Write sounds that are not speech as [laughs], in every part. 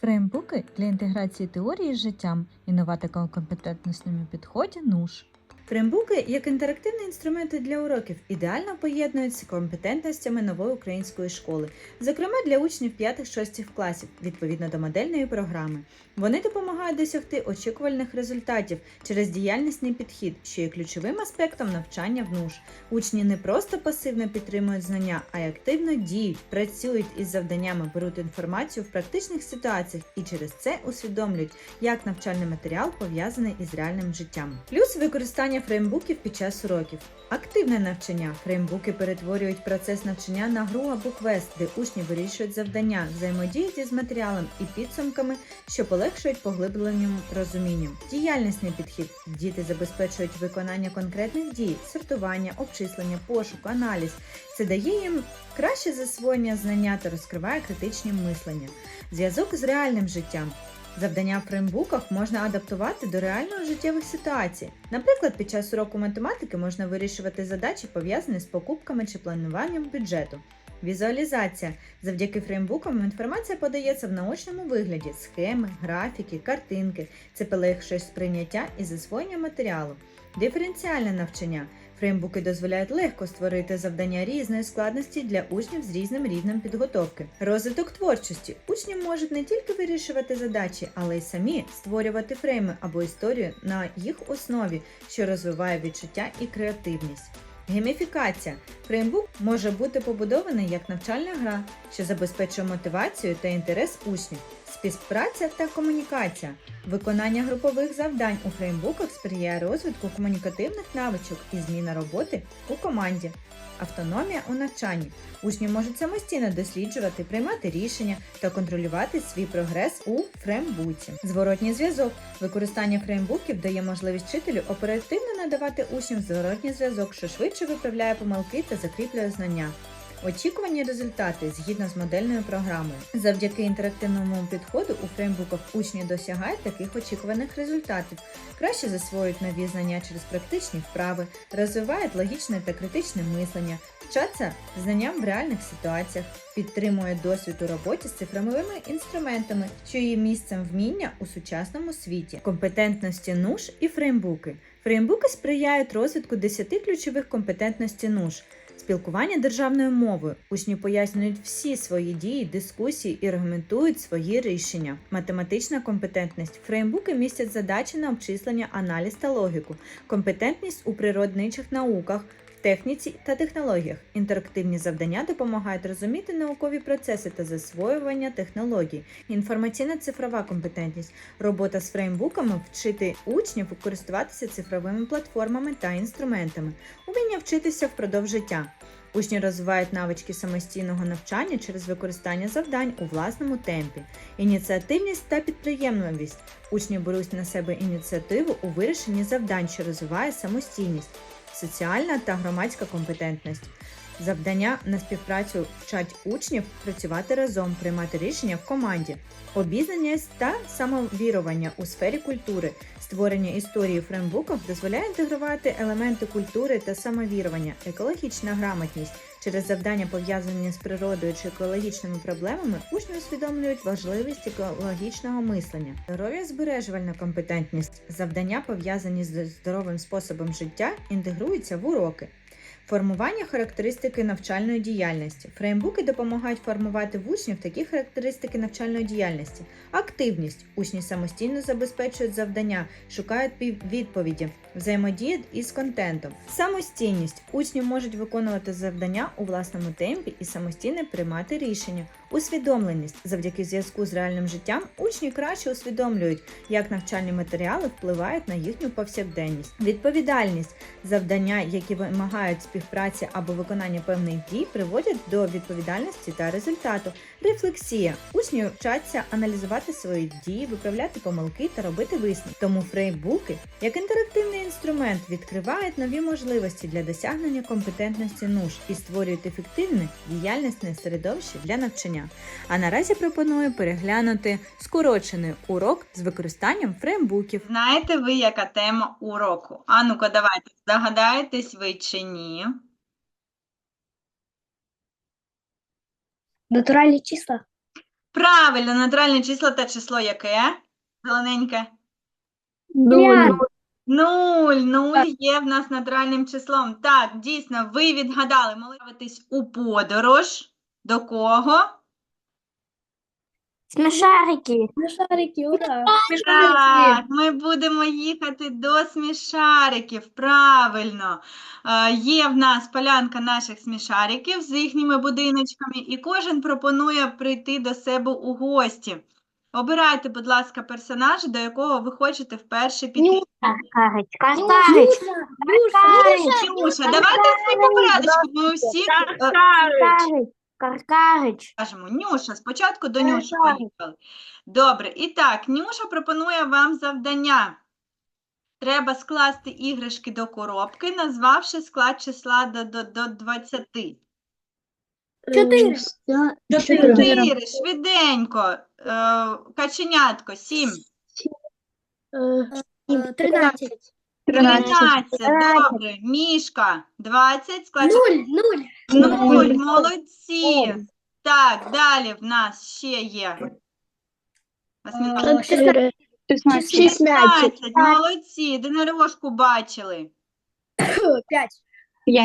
Фреймбуки для інтеграції теорії з життям, інноватико-компетентностному підході НУШ. Фреймбуки як інтерактивні інструменти для уроків ідеально поєднуються з компетентностями нової української школи, зокрема для учнів 5-6 класів, відповідно до модельної програми. Вони допомагають досягти очікувальних результатів через діяльнісний підхід, що є ключовим аспектом навчання в НУШ. Учні не просто пасивно підтримують знання, а й активно діють, працюють із завданнями, беруть інформацію в практичних ситуаціях і через це усвідомлюють, як навчальний матеріал пов'язаний із реальним життям. Плюс використання фреймбуків під час уроків. Активне навчання. Фреймбуки перетворюють процес навчання на гру або квест, де учні вирішують завдання, взаємодіють із матеріалом і підсумками, що полегшують поглибленню розумінню. Діяльнісний підхід. Діти забезпечують виконання конкретних дій, сортування, обчислення, пошук, аналіз. Це дає їм краще засвоєння знання та розкриває критичні мислення. Зв'язок з реальним життям. Завдання в фреймбуках можна адаптувати до реальної життєвих ситуацій. Наприклад, під час уроку математики можна вирішувати задачі, пов'язані з покупками чи плануванням бюджету. Візуалізація. Завдяки фреймбукам інформація подається в наочному вигляді: схеми, графіки, картинки. Це полегшує сприйняття і засвоєння матеріалу. Диференціальне навчання. Фреймбуки дозволяють легко створити завдання різної складності для учнів з різним рівнем підготовки. Розвиток творчості. Учні можуть не тільки вирішувати задачі, але й самі створювати фрейми або історію на їх основі, що розвиває відчуття і креативність. Гейміфікація. Фреймбук може бути побудований як навчальна гра, що забезпечує мотивацію та інтерес учнів. Співпраця та комунікація. Виконання групових завдань у фреймбуках сприяє розвитку комунікативних навичок і зміна роботи у команді. Автономія у навчанні. Учні можуть самостійно досліджувати, приймати рішення та контролювати свій прогрес у фреймбуці. Зворотній зв'язок. Використання фреймбуків дає можливість вчителю оперативно надавати учням зворотній зв'язок, що швидше виправляє помилки та закріплює знання. Очікувані результати згідно з модельною програмою. Завдяки інтерактивному підходу у фреймбуках учні досягають таких очікуваних результатів, краще засвоюють нові знання через практичні вправи, розвивають логічне та критичне мислення, вчаться знанням в реальних ситуаціях, підтримує досвід у роботі з цифровими інструментами, що є місцем вміння у сучасному світі, компетентності НУШ і фреймбуки. Фреймбуки сприяють розвитку 10 ключових компетентностей НУШ. Спілкування державною мовою. Учні пояснюють всі свої дії, дискусії і аргументують свої рішення. Математична компетентність. Фреймбуки містять задачі на обчислення, аналіз та логіку, компетентність у природничих науках. Техніці та технологіях інтерактивні завдання допомагають розуміти наукові процеси та засвоювання технологій. Інформаційна цифрова компетентність, робота з фреймбуками, вчити учнів користуватися цифровими платформами та інструментами, уміння вчитися впродовж життя. Учні розвивають навички самостійного навчання через використання завдань у власному темпі, ініціативність та підприємливість. Учні беруть на себе ініціативу у вирішенні завдань, що розвиває самостійність, соціальна та громадська компетентність. Завдання на співпрацю вчать учнів працювати разом, приймати рішення в команді, обізнаність та самовірування у сфері культури. Створення історії фреймбуків дозволяє інтегрувати елементи культури та самовірування, екологічна грамотність. Через завдання, пов'язані з природою чи екологічними проблемами, учні усвідомлюють важливість екологічного мислення. Здоров'я збережувальна компетентність. Завдання, пов'язані з здоровим способом життя, інтегруються в уроки. Формування характеристики навчальної діяльності. Фреймбуки допомагають формувати в учнів такі характеристики навчальної діяльності. Активність. Учні самостійно забезпечують завдання, шукають відповіді, взаємодіють із контентом. Самостійність. Учні можуть виконувати завдання у власному темпі і самостійно приймати рішення. Усвідомленість. Завдяки зв'язку з реальним життям учні краще усвідомлюють, як навчальні матеріали впливають на їхню повсякденність. Відповідальність. Завдання, які вимагають співпраці або виконання певних дій, приводять до відповідальності та результату. Рефлексія. Учні вчаться аналізувати свої дії, виправляти помилки та робити висновки. Тому фреймбуки, як інтерактивний інструмент, відкривають нові можливості для досягнення компетентності НУШ і створюють ефективне діяльностне середовище для навчання. А наразі пропоную переглянути скорочений урок з використанням фреймбуків. Знаєте ви, яка тема уроку? А ну-ка, давайте, здогадаєтесь ви чи ні? Натуральні числа? Правильно, натуральне число та число яке? Зелененьке. Нуль. Нуль. Нуль є в нас натуральним числом. Так, дійсно, ви відгадали. Молитись у подорож. До кого? Смешарики. Смешарики, ура! Так, ми будемо їхати до смішариків. Правильно. Е, Є в нас полянка наших смішариків з їхніми будиночками, і кожен пропонує прийти до себе у гості. Обирайте, будь ласка, персонажа, до якого ви хочете вперше піти. Нюша, давайте всі по порядочку. Ми усі е. Каркарич. кажемо. Нюша, спочатку до Нюші поїхали. Добре, і так, Нюша пропонує вам завдання. Треба скласти іграшки до коробки, назвавши склад числа до, до, до 20. Чотири. Чотири, швиденько. Е, Каченятко, сім. Е, Тринадцять. Тринадцять, добре. Мішка, 20, склад Нуль, нуль. Нуль, молодці. Так, далі в нас ще є. Восьмидесят. Чотири. Шістнадцять, молодці, єдинорожку бачили. П'ять.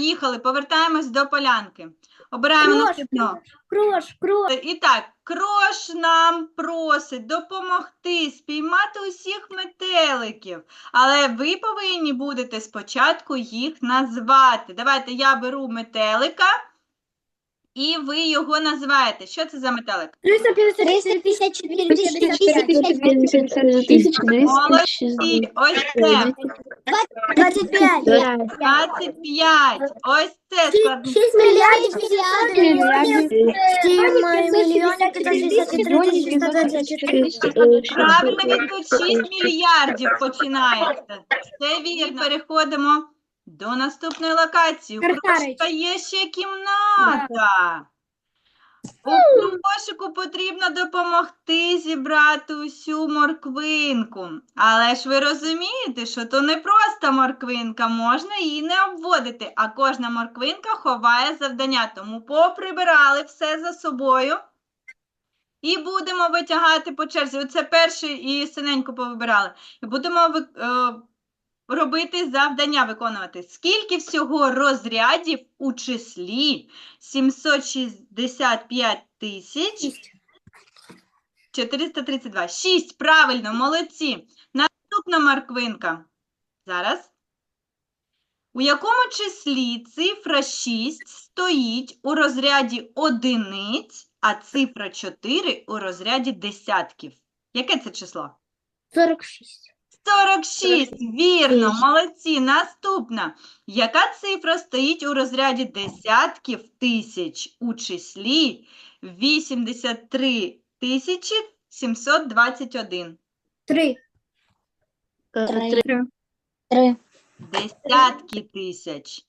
Їхали, повертаємось до полянки. Обираємо Крош, наступного. Крош, крош. І так, Крош нам просить допомогти спіймати усіх метеликів, але ви повинні будете спочатку їх назвати. Давайте я беру метелика, і ви його називаєте. Що це за метелик? 354, 55. Молодці, ось це. 25. 25. Ось це складний. 6 мільярдів 50 мільйонів. 7 мільйонів 424. Правильно відповідь 6 мільярдів починається. Це вірно. Переходимо до наступної локації. У кошика є ще кімната. У кошику потрібно допомогти зібрати усю морквинку. Але ж ви розумієте, що то не просто морквинка, можна її не обводити, а кожна морквинка ховає завдання. Тому поприбирали все за собою. І будемо витягати по черзі. Оце перший і синеньку повибирали. І будемо е, робити завдання виконувати. Скільки всього розрядів у числі 765 тисяч 432. 6, правильно, молодці. Наступна морквинка. Зараз. У якому числі цифра 6 стоїть у розряді одиниць, а цифра 4 у розряді десятків? Яке це число? 46. 46, вірно, молодці. Наступна. Яка цифра стоїть у розряді десятків тисяч у числі 83 тисячі 721? 3. Десятки тисяч.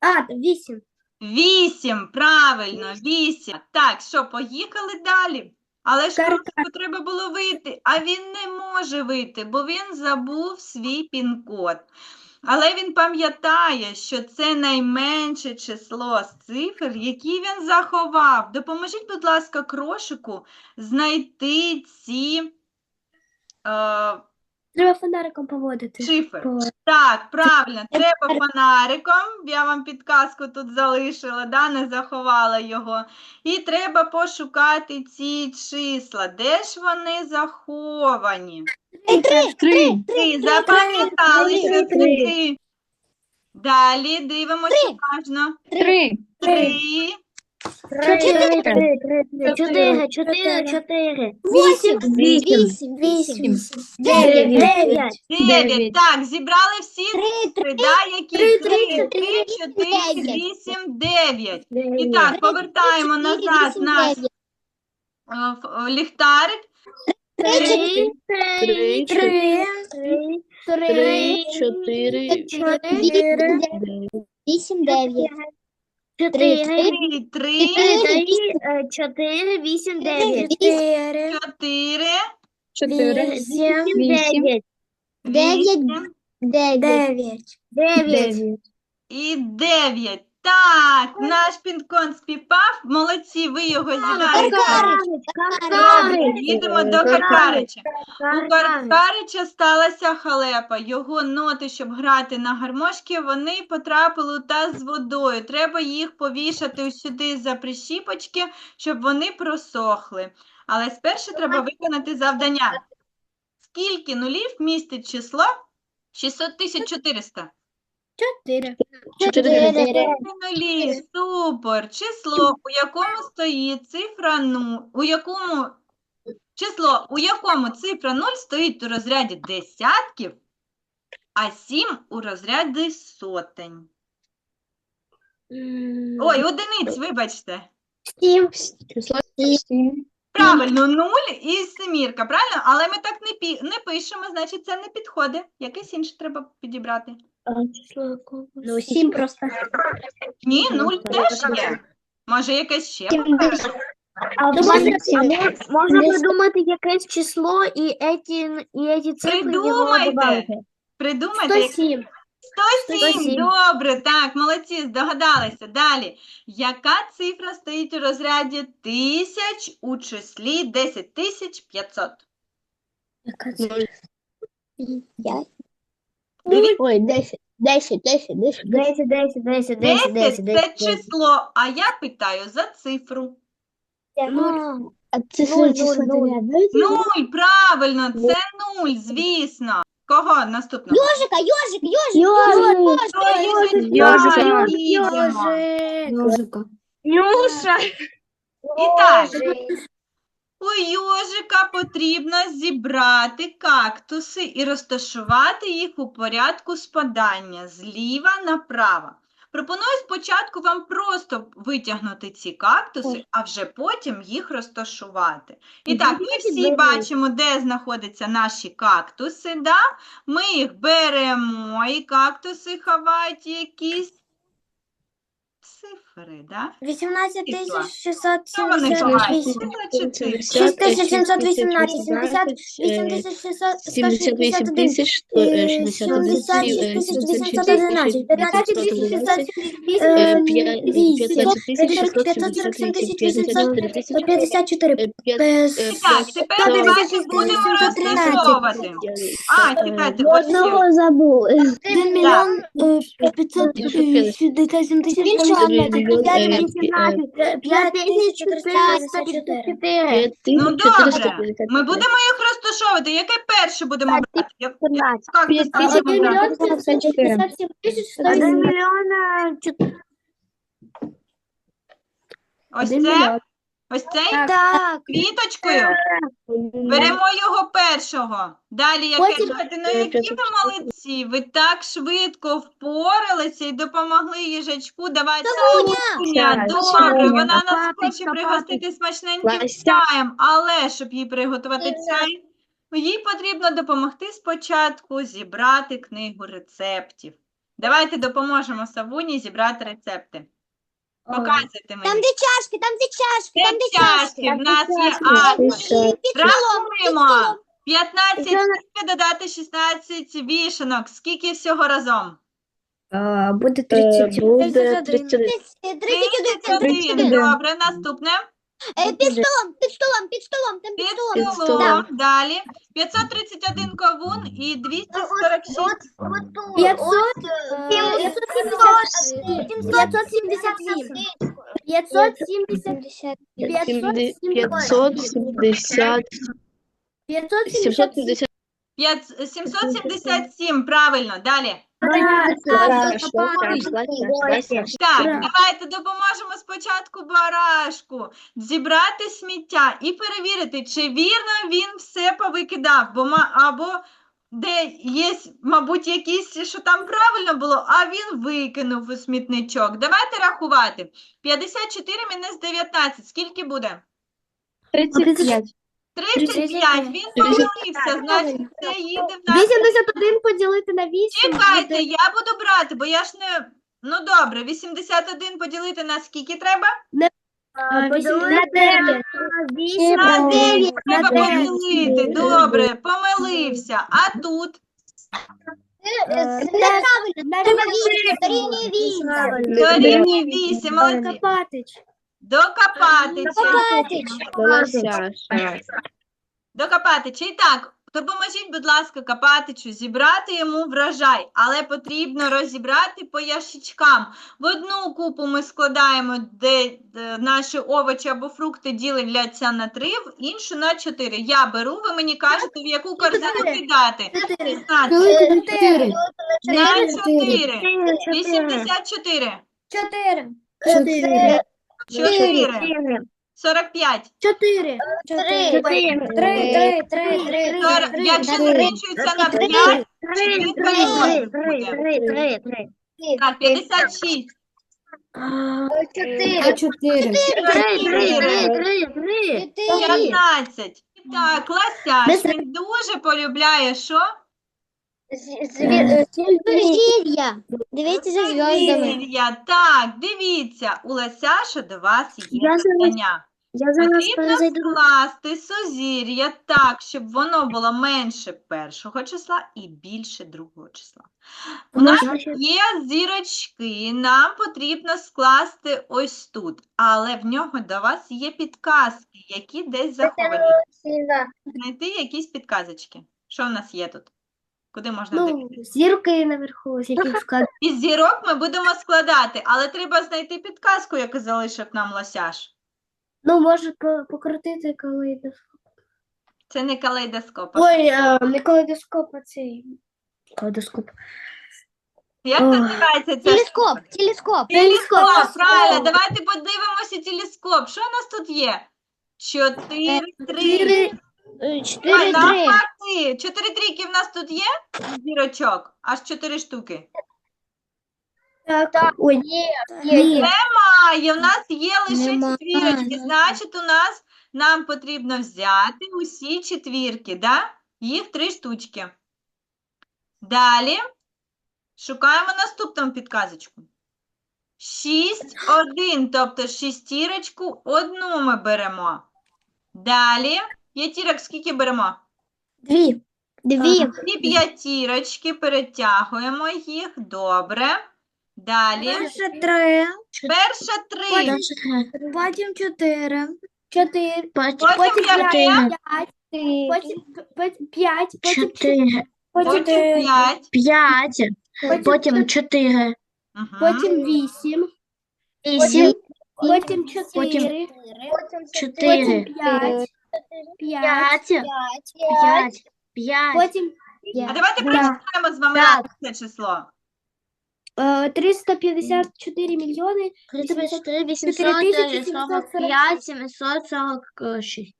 А, 8. Вісім, правильно, вісім. Так, що, поїхали далі? Але ж Кар- Карлику треба було вийти, а він не може вийти, бо він забув свій пін-код. Але він пам'ятає, що це найменше число з цифр, які він заховав. Допоможіть, будь ласка, крошику знайти ці е, Треба фонариком поводити. По- Так, правильно, треба фонариком. Я вам підказку тут залишила, да, не заховала його. І треба пошукати ці числа. Де ж вони заховані? Три. Три, запам'ятали, що це Три. три. Далі дивимося уважно. Три. Три, Чотири. Чотири. Чотири. Чотири. Вісім. Вісім. Вісім. Дев'ять. Дев'ять. дев'ять. Так, зібрали всі цифри, да, які Три, три, три, три, чотири, вісім, дев'ять. І так, повертаємо назад наш ліхтарик. Три. Три. Три. Три. Чотири. Чотири. Вісім, дев'ять. Чотири. Три, Три. Чотири. Вісім. Дев'ять. Чотири. чотири, Чотири. Вісім. Дев'ять. Дев'ять. Дев'ять. Дев'ять. і дев'ять. Так, наш пінкон співпав. Молодці, ви його зібрали. Добре, їдемо до Каркарича. У Каркарича сталася халепа. Його ноти, щоб грати на гармошки, вони потрапили у таз з водою. Треба їх повішати сюди за прищіпочки, щоб вони просохли. Але спершу треба виконати завдання. Скільки нулів містить число 600 тисяч 400? Чотири. Чотири нулі, супер. Число, у якому стоїть цифра 0, у якому число, у якому цифра 0 стоїть у розряді десятків, а 7 у розряді сотень. Ой, одиниць, вибачте. Сім. Число Правильно, 0 і семірка, правильно? Але ми так не, пі... не пишемо, значить це не підходить. Якесь інше треба підібрати. Ну, сім просто. Ні, 0 теж є. Може, якесь ще? А можна, можна придумати якесь число і еті, і еті цифри його Придумайте. додати. Придумайте, як 107. 107, 107. добре, так, молодці, здогадалися. Далі. Яка цифра стоїть у розряді тисяч у числі 10 тисяч 500? Ой, десять. Десять, десять, десять. 10, 10, 10, 10, 10, 10 це число, а я питаю за цифру. Ну, А це Нуль, своє число нуль, нуль. дев'ять. Нуль, правильно, це нуль, звісно. Кого наступного? Ёжика, ёжик, ёжик, Ой, Йожика. їдемо. Нюша. І так, у йожика потрібно зібрати кактуси і розташувати їх у порядку спадання зліва направо. Пропоную спочатку вам просто витягнути ці кактуси, а вже потім їх розташувати. І так, ми всі бачимо, де знаходяться наші кактуси. Да? Ми їх беремо, і кактуси ховають якісь цифри. Да? 18 Числа. тисяч Що вони ховають? 678. Цифри чи цифри? 6718, 70, 8 тисяч 78 661, тисяч, сто- е, 61 76 тисяч 811, 15 тисяч 608, Е, Ем, п'я- вісім, 15 тисяч 547 тисяч 674 тисяч 54. е, п'ят- Е, е, Так, тепер давайте будемо 713. А, чекайте. Одного забули. 1 мільйон е, 567 тисяч Мільйон, 18, 5 тисяч 454. П'ять Ну добре, ми будемо їх розташовувати. Яке перше будемо брати? Як- Як П'ять це брати? 1 мільйон Ось це, ось цей Так. квіточкою. Беремо його першого. Далі яке Потім- Слухайте, ну які ви молодці. Ви так швидко впоралися і допомогли їжачку. Давайте Соня, добре, вона нас Папочка, хоче пригостити смачненьким Лася. чаєм, але щоб їй приготувати чай, їй потрібно допомогти спочатку зібрати книгу рецептів. Давайте допоможемо Савуні зібрати рецепти. Показуйте Там, де чашки, там, де чашки, там, де чашки, в нас є Рахуємо. 15 скільки додати 16 вішенок. Скільки всього разом? Буде Е, 30. Буде 31. 31, 31. Добре, наступне. Е, Під столом, під столом, під столом, там під Під столом. столом. Далі. 531 кавун і 246. 500, 577. 570. 570, 770. 5 777, правильно. Далі. Так, давайте допоможемо спочатку барашку зібрати сміття і перевірити, чи вірно він все повикидав, бо ма- або де є, мабуть, якісь, що там правильно було, а він викинув у смітничок. Давайте рахувати. 54 мінус 19, скільки буде? 35. 35, він помилився, значить це їде в нас. 81 поділити на 8. Чекайте, я буду брати, бо я ж не. Ну добре, 81 поділити на скільки треба? Поділити на 8. На 9 треба 9. поділити. Добре, помилився. А тут Це неправильно. Дорівнює вісім. Дорівнює 8, молодці. Копатич. До Копатича. Копатич. Лосяша. До Копатича. І так, допоможіть, будь ласка, Копатичу зібрати йому врожай, але потрібно розібрати по ящичкам. В одну купу ми складаємо, де, де наші овочі або фрукти діляться на три, в іншу на чотири. Я беру, ви мені кажете, в яку корзину кидати. 16. Чотири. На 4. 84. Чотири. 4. 45. Чотири. Три. Три, три, три, три. Якщо закінчується на 5, четвірка не буде. Так, 56. Чотири. Чотири. Чотири. 15. Так, Лася, він дуже полюбляє що? Сузір'я. Дивіться за зв'язками. Сузір'я. Так, дивіться, у Ласяша до вас є Я зараз- завдання. Я зараз Потрібно перезайду. скласти сузір'я так, щоб воно було менше першого числа і більше другого числа. У нас є зірочки, нам потрібно скласти ось тут, але в нього до вас є підказки, які десь заховані. Знайти якісь підказочки. Що в нас є тут? Куди можна Ну, дивитися? зірки наверху, з яких [laughs] вказано. Із зірок ми будемо складати, але треба знайти підказку, яку залишив нам лосяш. Ну, може покрутити калейдоскоп. Це не калейдоскоп. а Ой, а, не калейдоскоп, а цей. Калейдоскоп. Як Ой. називається ця Телескоп. Телескоп. Телескоп, правильно, давайте подивимося телескоп. Що у нас тут є? Чотири, три. Чотири. А, Чотири, три. Чотири трійки в нас тут є? Зірочок. Аж чотири штуки. Так. Ой, Є, є. Має, в нас є лише Немає. четвірочки. Значить, у нас нам потрібно взяти усі четвірки, да? Їх три штучки. Далі шукаємо наступну підказочку. 6, 1, тобто шістірочку, одну ми беремо. Далі, п'ятірок скільки беремо? Дві. Дві. І п'ятірочки, перетягуємо їх, добре. Далі, Перше три. перша три. Потім чотири. Чотири. Потім яке? п'ять. Потім п'ять. Потім чотири. Потім Потім п'ять. П'ять, Потім чотири. Потім вісім. вісім, Потім чотири. Потім чотири, п'ять. П'ять. п'ять, п'ять, п'ять, Потім А давайте Да. прочитаємо з вами Так. це число. е, 354 мільйони. 34, 800, 4746. 746.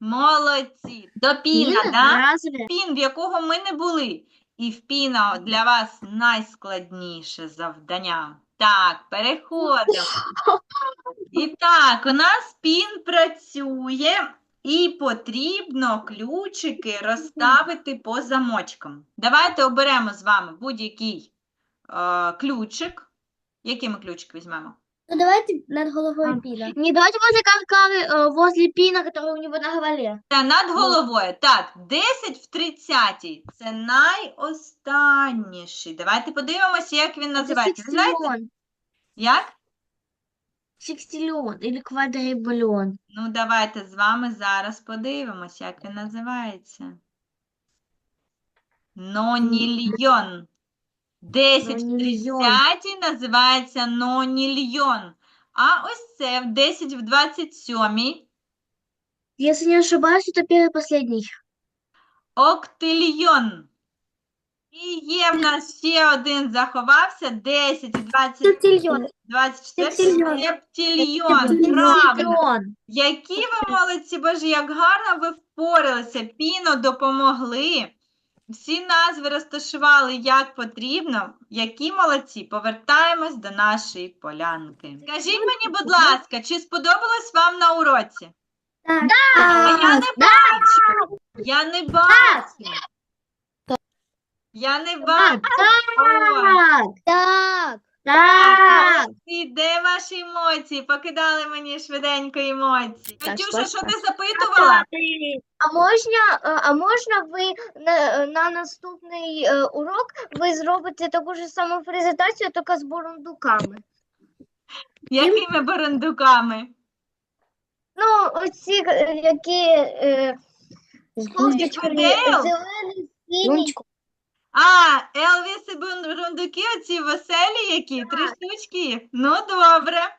Молодці. До піна, да? Разве? Пін, в якого ми не були. І в піна для вас найскладніше завдання. Так, переходимо. [laughs] І так, у нас пін працює, і потрібно ключики розставити по замочкам. Давайте оберемо з вами будь-який е, ключик. Який ми ключик візьмемо? Ну давайте над головою піна. Не давайте возле каркары, э, возле пина, который у него на голове. Та над головою. Так, 10 в 30. Це найостанніший. Давайте подивимося, як він називається. Ви знаєте, Секстиллион. як? Секстиллион или квадрибулион. Ну, давайте з вами зараз подивимося, як він називається. Нонільйон. 10 в. 30 називається нонільйон. А ось це в 10 в 27 Если не ошибаюсь, это первый и последний. октильйон. І є в нас ще один заховався, 10 в 20 Септильйон. 24 Септильйон. септильйон. Септильйон. Правильно. Які ви молодці, Боже, як гарно ви впоралися. Піно допомогли. Всі назви розташували як потрібно. Які молодці. Повертаємось до нашої полянки. Скажіть мені, будь ласка, чи сподобалось вам на уроці? Так. А я не бачу. Я не бачу. Я не бачу. Так. Так. Так. І де ваші емоції? Покидали мені швиденько емоції. Так, Катюша, що так. ти запитувала? А можна, е, а можна ви на, на наступний е, урок ви зробите таку ж саму презентацію, тільки з бурундуками? Якими барандуками? Ну, оці, е, які е, зелений, синій. А, Елвіс і бурундуки, оці веселі які? Три штучки? Ну, добре.